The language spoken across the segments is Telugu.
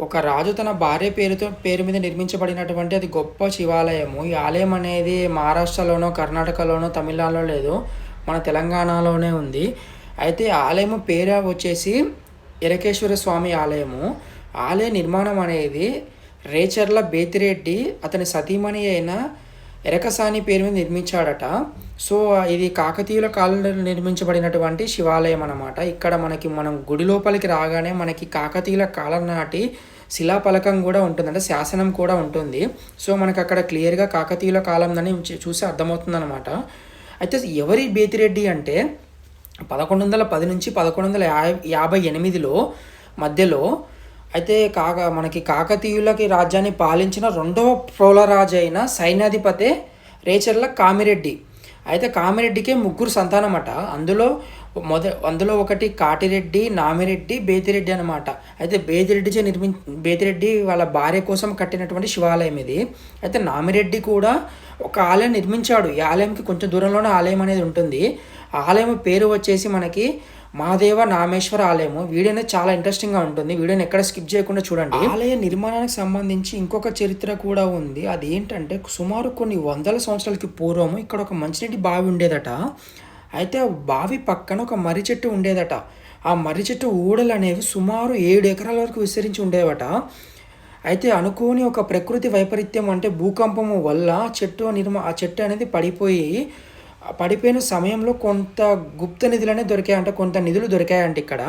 ఒక రాజు తన భార్య పేరుతో పేరు మీద నిర్మించబడినటువంటి అది గొప్ప శివాలయము. ఈ ఆలయం అనేది మహారాష్ట్రలోనో కర్ణాటకలోనో తమిళనాడులో లేదు. మన తెలంగాణలోనే ఉంది. అయితే ఆలయము పేరు వచ్చేసి ఎరకేశ్వర స్వామి ఆలయము. ఆలయ నిర్మాణం అనేది రేచర్ల బేతిరెడ్డి అతని సతీమణి అయిన ఎరకసాని పేరు మీద నిర్మించాడట. సో ఇది కాకతీయుల కాలంలో నిర్మించబడినటువంటి శివాలయం అన్నమాట. ఇక్కడ మనకి మనం గుడి లోపలికి రాగానే మనకి కాకతీయుల కాలం నాటి శిలాఫలకం కూడా ఉంటుంది. అంటే శాసనం కూడా ఉంటుంది. సో మనకి అక్కడ క్లియర్గా కాకతీయుల కాలం అని చూసి అర్థమవుతుంది అనమాట అయితే ఎవరి బేతిరెడ్డి అంటే పదకొండు వందల పది నుంచి పదకొండు వందల యాభై ఎనిమిదిలో మధ్యలో అయితే కాక మనకి కాకతీయులకి రాజ్యాన్ని పాలించిన రెండవ ప్రోలరాజు అయిన సైన్యాధిపతే రేచర్ల కామిరెడ్డి. అయితే కామిరెడ్డికే ముగ్గురు సంతానమట. అందులో మొద అందులో ఒకటి కాటిరెడ్డి నామిరెడ్డి బేతిరెడ్డి అనమాట అయితే బేతిరెడ్డిచే నిర్మి బేతిరెడ్డి వాళ్ళ భార్య కోసం కట్టినటువంటి శివాలయం ఇది. అయితే నామిరెడ్డి కూడా ఒక ఆలయం నిర్మించాడు. ఈ ఆలయంకి కొంచెం దూరంలోనే ఆలయం అనేది ఉంటుంది. ఆ ఆలయం పేరు వచ్చేసి మనకి మాదేవ నామేశ్వర ఆలయము. వీడియో అనేది చాలా ఇంట్రెస్టింగ్గా ఉంటుంది. వీడియోని ఎక్కడ స్కిప్ చేయకుండా చూడండి. ఆలయ నిర్మాణానికి సంబంధించి ఇంకొక చరిత్ర కూడా ఉంది. అది ఏంటంటే సుమారు కొన్ని వందల సంవత్సరాలకి పూర్వము ఇక్కడ ఒక మంచినీటి బావి ఉండేదట. అయితే ఆ బావి పక్కన ఒక మర్రి చెట్టు ఉండేదట. ఆ మర్రి చెట్టు ఊడలు అనేవి సుమారు ఏడు ఎకరాల వరకు విస్తరించి ఉండేవట. అయితే అనుకోని ఒక ప్రకృతి వైపరీత్యం అంటే భూకంపము వల్ల చెట్టు నిర్మా ఆ చెట్టు అనేది పడిపోయి పడిపోయిన సమయంలో కొంత గుప్త నిధులు అనేవి దొరికాయంట కొంత నిధులు దొరికాయంట ఇక్కడ.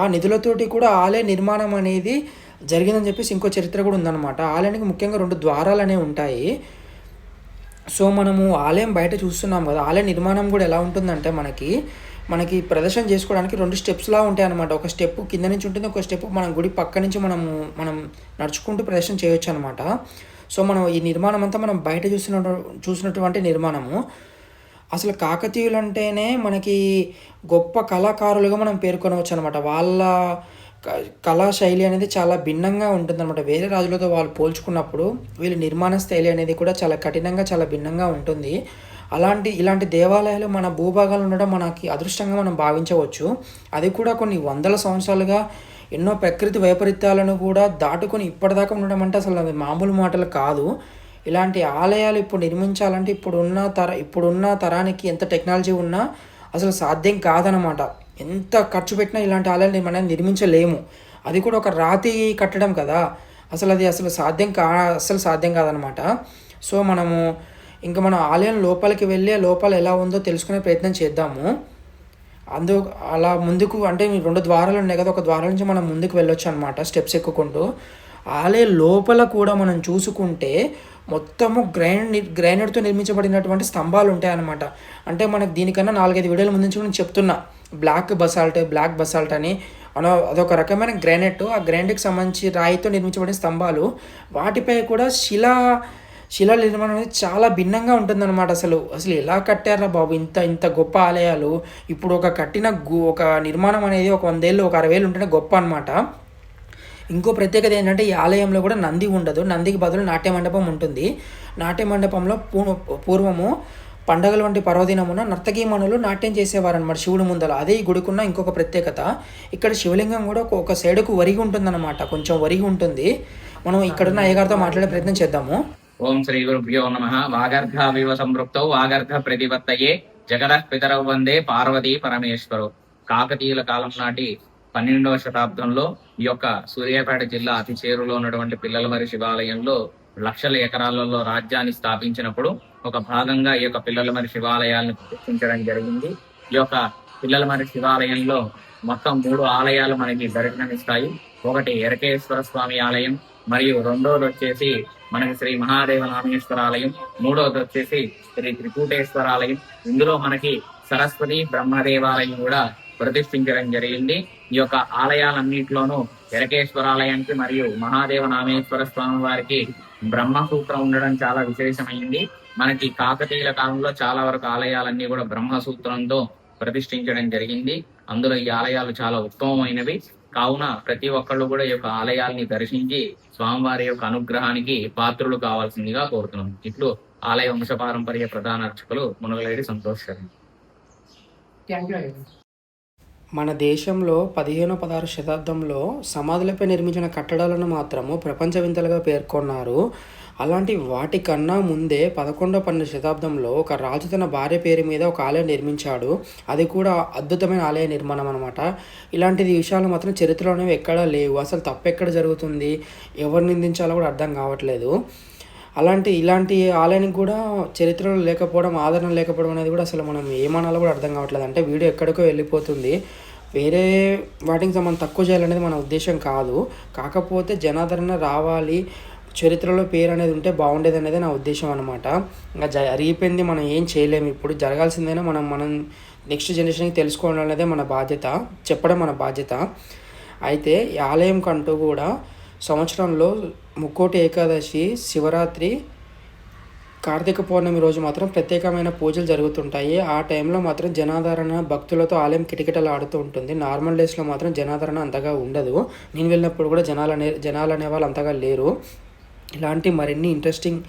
ఆ నిధులతోటి కూడా ఆలయ నిర్మాణం అనేది జరిగిందని చెప్పేసి ఇంకో చరిత్ర కూడా ఉందన్నమాట. ఆలయానికి ముఖ్యంగా రెండు ద్వారాలు అనేవి ఉంటాయి. సో మనము ఆలయం బయట చూస్తున్నాం కదా ఆలయ నిర్మాణం కూడా ఎలా ఉంటుందంటే మనకి మనకి ప్రదర్శన చేసుకోవడానికి రెండు స్టెప్స్లా ఉంటాయి అనమాట ఒక స్టెప్ కింద నుంచి ఉంటుంది ఒక స్టెప్ మనం గుడి పక్క నుంచి మనము మనం నడుచుకుంటూ ప్రదర్శన చేయొచ్చు అనమాట సో మనం ఈ నిర్మాణం అంతా మనం బయట చూసిన చూసినటువంటి నిర్మాణము. అసలు కాకతీయులు అంటేనే మనకి గొప్ప కళాకారులుగా మనం పేర్కొనవచ్చు అనమాట వాళ్ళ క- కళా శైలి అనేది చాలా భిన్నంగా ఉంటుందన్నమాట వేరే రాజులతో వాళ్ళు పోల్చుకున్నప్పుడు వీళ్ళ నిర్మాణ శైలి అనేది కూడా చాలా కఠినంగా చాలా భిన్నంగా ఉంటుంది. అలాంటి ఇలాంటి దేవాలయాలు మన భూభాగాలు ఉండడం మనకి అదృష్టంగా మనం భావించవచ్చు. అది కూడా కొన్ని వందల సంవత్సరాలుగా ఎన్నో ప్రకృతి వైపరీత్యాలను కూడా దాటుకొని ఇప్పటిదాకా ఉండడం అంటే అసలు అది మామూలు మాటలు కాదు. ఇలాంటి ఆలయాలు ఇప్పుడు నిర్మించాలంటే ఇప్పుడున్న తర ఇప్పుడున్న తరానికి ఎంత టెక్నాలజీ ఉన్నా అసలు సాధ్యం కాదనమాట ఎంత ఖర్చు పెట్టినా ఇలాంటి ఆలయాలు మనం నిర్మించలేము. అది కూడా ఒక రాతి కట్టడం కదా. అసలు అది అసలు సాధ్యం కా అసలు సాధ్యం కాదనమాట సో మనము ఇంకా మనం ఆలయం లోపలికి వెళ్ళే లోపల ఎలా ఉందో తెలుసుకునే ప్రయత్నం చేద్దాము. అందు అలా ముందుకు అంటే రెండు ద్వారాలు ఉన్నాయి కదా ఒక ద్వారం నుంచి మనం ముందుకు వెళ్ళొచ్చు అనమాట స్టెప్స్ ఎక్కుకుంటూ. ఆలయ లోపల కూడా మనం చూసుకుంటే మొత్తము గ్రైండ్ గ్రైనర్తో నిర్మించబడినటువంటి స్తంభాలు ఉంటాయన్నమాట. అంటే మనకు దీనికన్నా నాలుగైదు వీడియోల ముందు నుంచి నేను చెప్తున్నా. బ్లాక్ బసాల్ట్ బ్లాక్ బసాల్ట్ అని. అనో అదొక రకమైన గ్రానైట్. ఆ గ్రానైట్కి సంబంధించి రాయితో నిర్మించబడిన స్తంభాలు. వాటిపై కూడా శిలా శిలా నిర్మాణం అనేది చాలా భిన్నంగా ఉంటుందన్నమాట అసలు. అసలు ఎలా కట్టారా బాబు? ఇంత ఇంత గొప్ప ఆలయాలు. ఇప్పుడు ఒక కట్టిన గు- ఒక నిర్మాణం అనేది ఒక వందేళ్ళు ఒక అరవేళ్ళు ఉంటేనే గొప్ప అనమాట ఇంకో ప్రత్యేకత ఏంటంటే ఈ ఆలయంలో కూడా నంది ఉండదు. నందికి బదులు నాట్య మండపం ఉంటుంది. నాట్య మండపంలో పూ- పూర్వము పండగల వంటి పర్వదినమున నర్తకీమణులు నాట్యం చేసేవారనమాట శివుడు ముందల. అదే ఈ గుడికున్న ఇంకొక ప్రత్యేకత. ఇక్కడ శివలింగం కూడా ఒక- సైడుకు వరిగి ఉంటుందన్నమాట. కొంచెం వరిగి ఉంటుంది. మనం ఇక్కడున్న అయ్యగారితో మాట్లాడే ప్రయత్నం చేద్దాము. ఓం శ్రీ గురుభ్యో నమ. వాగర్ధావివ సంపృక్తౌ వాగర్ధ ప్రతిపత్తయే జగద పితరౌ వందే పార్వతీ పరమేశ్వరు. కాకతీయుల కాలం నాటి పన్నెండవ శతాబ్దంలో ఈ యొక్క సూర్యాపేట జిల్లా అతి చేరులో ఉన్నటువంటి పిల్లలమరి శివాలయంలో లక్షల ఎకరాలలో రాజ్యాన్ని స్థాపించినప్పుడు ఒక భాగంగా ఈ యొక్క పిల్లలమరి శివాలయాలను ప్రతిష్ఠించడం జరిగింది. ఈ యొక్క పిల్లలమరి శివాలయంలో మొత్తం మూడు ఆలయాలు మనకి దర్శనమిస్తాయి. ఒకటి ఎరకేశ్వర స్వామి ఆలయం మరియు రెండోది వచ్చేసి మనకి శ్రీ మహాదేవ నామేశ్వర ఆలయం మూడవది వచ్చేసి శ్రీ త్రికూటేశ్వర ఆలయం. ఇందులో మనకి సరస్వతి బ్రహ్మదేవాలయం కూడా ప్రతిష్ఠించడం జరిగింది ఈ యొక్క ఆలయాలన్నింటిలోనూ ఎరకేశ్వర ఆలయానికి మరియు మహాదేవ నామేశ్వర స్వామి వారికి బ్రహ్మసూత్రం ఉండడం చాలా విశేషమైంది. మనకి కాకతీయుల కాలంలో చాలా వరకు ఆలయాలన్నీ కూడా బ్రహ్మసూత్రంతో ప్రతిష్ఠించడం జరిగింది. అందులో ఈ ఆలయాలు చాలా ఉత్తమమైనవి. కావున ప్రతి ఒక్కళ్ళు కూడా ఈ యొక్క ఆలయాల్ని దర్శించి స్వామివారి యొక్క అనుగ్రహానికి పాత్రులు కావాల్సిందిగా కోరుతున్నాం. ఇట్లు ఆలయ వంశపారంపర్య ప్రధాన అర్చకులు మునగలేడి సంతోష్ శర్మ మన దేశంలో పదిహేను పదహారు శతాబ్దంలో సమాధులపై నిర్మించిన కట్టడాలను మాత్రము ప్రపంచ వింతలుగా పేర్కొన్నారు. అలాంటి వాటికన్నా ముందే పదకొండో పన్నెండు శతాబ్దంలో ఒక రాజు తన భార్య పేరు మీద ఒక ఆలయం నిర్మించాడు. అది కూడా అద్భుతమైన ఆలయ నిర్మాణం అనమాట ఇలాంటిది విషయాలు మాత్రం చరిత్రలో ఎక్కడా లేవు. అసలు తప్పెక్కడ జరుగుతుంది? ఎవరు నిందించాలో కూడా అర్థం కావట్లేదు. అలాంటి ఇలాంటి ఆలయానికి కూడా చరిత్రలో లేకపోవడం ఆదరణ లేకపోవడం అనేది కూడా అసలు మనం ఏమనాలో కూడా అర్థం కావట్లేదు. అంటే వీడియో ఎక్కడికో వెళ్ళిపోతుంది. వేరే వాటికి మనం తక్కువ చేయాలనేది మన ఉద్దేశం కాదు. కాకపోతే జనాదరణ రావాలి చరిత్రలో పేరు అనేది ఉంటే బాగుండేది అనేది నా ఉద్దేశం అనమాట ఇంకా జరిగిపోయింది మనం ఏం చేయలేము ఇప్పుడు. జరగాల్సిందైనా మనం మనం నెక్స్ట్ జనరేషన్కి తెలుసుకోవడం అనేది మన బాధ్యత చెప్పడం మన బాధ్యత. అయితే ఈ ఆలయం కంటూ కూడా సంవత్సరంలో ముక్కోటి ఏకాదశి శివరాత్రి కార్తీక పౌర్ణమి రోజు మాత్రం ప్రత్యేకమైన పూజలు జరుగుతుంటాయి. ఆ టైంలో మాత్రం జనాదరణ భక్తులతో ఆలయం కిటకిటలు ఆడుతూ ఉంటుంది. నార్మల్ డేస్లో మాత్రం జనాదరణ అంతగా ఉండదు. నేను వెళ్ళినప్పుడు కూడా జనాలు అనే జనాలు అనేవాళ్ళు అంతగా లేరు. ఇలాంటి మరిన్ని ఇంట్రెస్టింగ్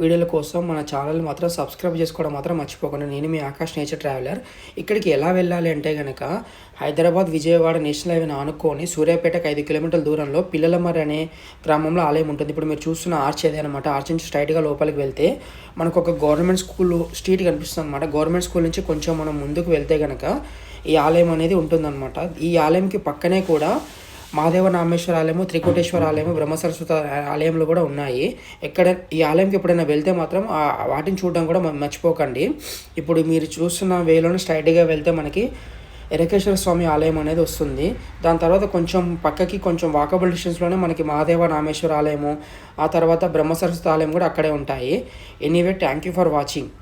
వీడియోల కోసం మన ఛానల్ మాత్రం సబ్స్క్రైబ్ చేసుకోవడం మాత్రం మర్చిపోకండి. నేను మీ ఆకాష్ నేచర్ ట్రావెలర్. ఇక్కడికి ఎలా వెళ్ళాలి అంటే కనుక హైదరాబాద్ విజయవాడ నేషనల్ హైవేని ఆనుకొని సూర్యాపేటకు ఐదు కిలోమీటర్ల దూరంలో పిల్లలమర్రి అనే గ్రామంలో ఆలయం ఉంటుంది. ఇప్పుడు మీరు చూస్తున్న ఆర్చ్ అదే అనమాట ఆర్చ్ నుంచి స్ట్రైట్గా లోపలికి వెళ్తే మనకు ఒక గవర్నమెంట్ స్కూల్ స్ట్రీట్ కనిపిస్తుంది అనమాట గవర్నమెంట్ స్కూల్ నుంచి కొంచెం మనం ముందుకు వెళ్తే కనుక ఈ ఆలయం అనేది ఉంటుందన్నమాట. ఈ ఆలయంకి పక్కనే కూడా మాదేవ నామేశ్వర ఆలయము త్రికోటేశ్వర ఆలయము బ్రహ్మసరస్వత ఆలయంలో కూడా ఉన్నాయి. ఎక్కడ ఈ ఆలయంకి ఎప్పుడైనా వెళ్తే మాత్రం వాటిని చూడడం కూడా మర్చిపోకండి. ఇప్పుడు మీరు చూస్తున్న వేలోనే స్ట్రైట్గా వెళ్తే మనకి ఎరకేశ్వర స్వామి ఆలయం అనేది వస్తుంది. దాని తర్వాత కొంచెం పక్కకి కొంచెం వాకబుల్ డిస్టెన్స్లోనే మనకి మహాదేవ నామేశ్వర ఆలయము ఆ తర్వాత బ్రహ్మసరస్వత ఆలయం కూడా అక్కడే ఉంటాయి. Anyway thank you for watching